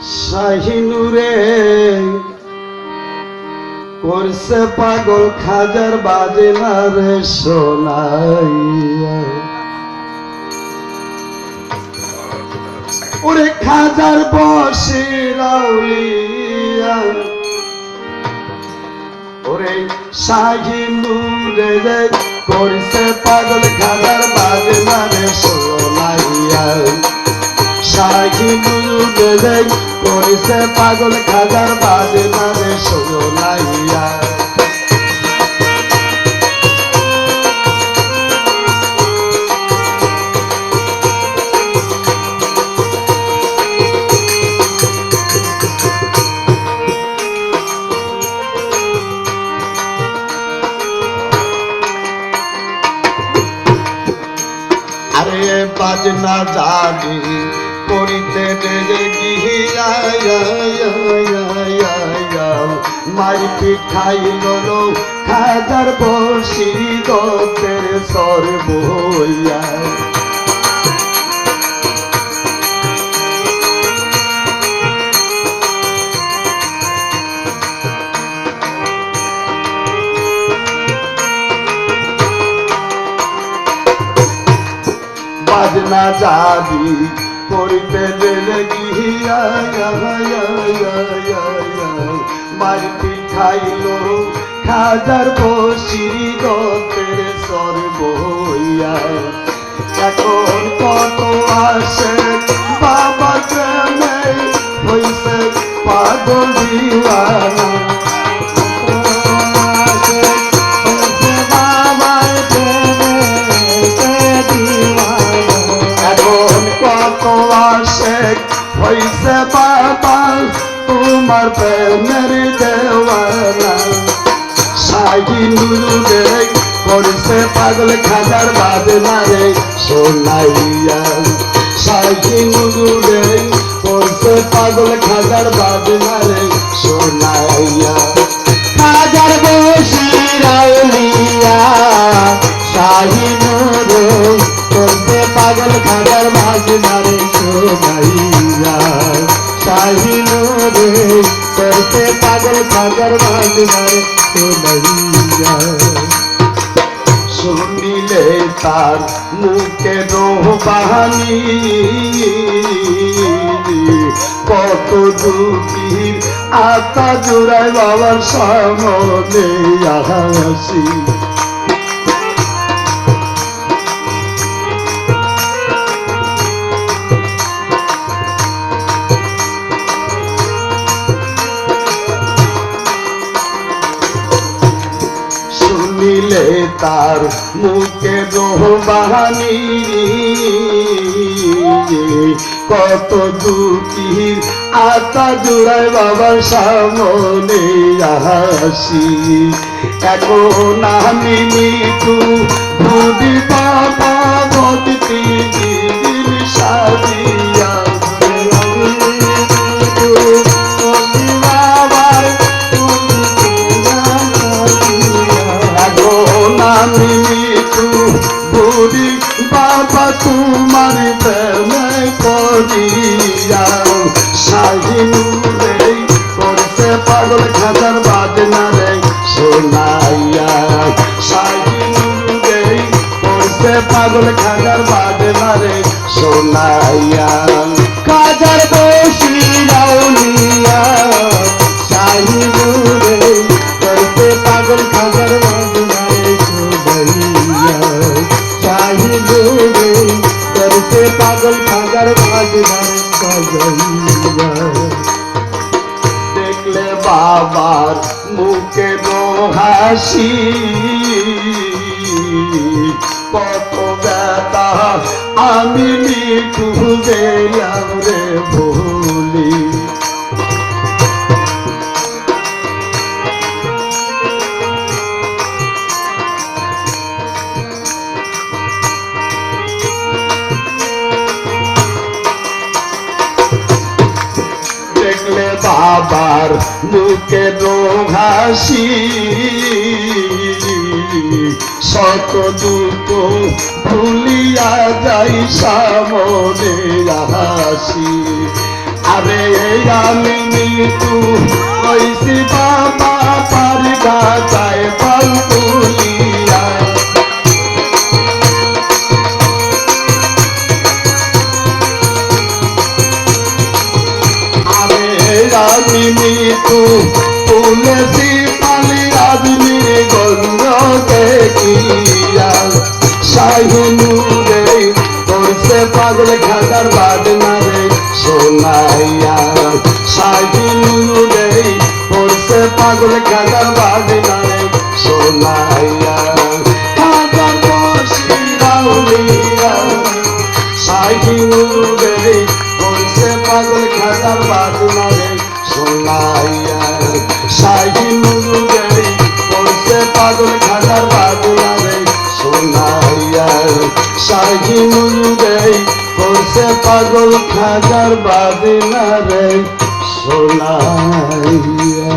শাহিনু রে করছে পাগল খাজার বাজনা রে সোনাইয়া? ওরে খাজার বসে রাউলিয়া। ওরে শাহিনু রে রে করছে পাগল খাজার বাজনা রে সোনাইয়া। শাহিনু রে রে করছে পাগল খাজার বাজনা রে সোনাইয়া আরে বাজনা জানি করিতে মাই পিঠাই গলো খাজার বসি দতের সর্বইয়া বাজনা যাবি করিতে গেলে গিয়া মাই পিঠাইল খাজার বসি দতের সর্বইয়া এখন কত আসে, বাবা প্রেমে হইছে পাগল দিওয়ানা। হইছে বাবা তোমার প্রেমের দেওয়ানা সাহি নুরু করছে পাগল খাজার বাদনা রে সোনাইয়া সাহি নুরু রে করছে পাগল খাজার বাদনা রে সোনাইয়া খাজার বসি রাউলিয়া করছে পাগল খাজার বাদনা রে সোনাইয়া করছে পাগল খাজার বাদনা রে সোনাইয়া শুনিলে তার মুখে বাহানি। কত দুঃখীর আতা জোড়ায় বাবার সামনে আসি। শুনিলে তার মুখে বাহানি কত দুঃখীর আতা জুড়ায় বাবার সামনে আসি। এখন আমি ভুদি বাবা আমি মৃত্যু বুড়ি বাবা তোমার প্রেমে করিয়া সাহিন রে পাগল খাজার বাজনা রে শোনাইয়া। সাহিন রে করছে পাগল খাজার বাজনা রে শোনাইয়া। দেখলে বাবার মুখে হাসি। কত ব্যথা আমি খুঁজে রে ভুলি বাবার বুকে হাসি শত দুঃখ ভুলিয়া যাই সামনে হাসি আরে আমি কইছি আরে আমি তুলসী পালি আদমি গন্ধ দেখিয়া। শাহিনু রে করছে পাগল খাদার বাদনা রে সোনাইয়া শাহিনু রে করছে পাগল খাদার বাদনা রে সোনাইয়া খাদার বসি রাউলিয়া শাহিনু রে শাহিনু রে করছে পাগল খাজার বাদিনা রে সোনাইয়া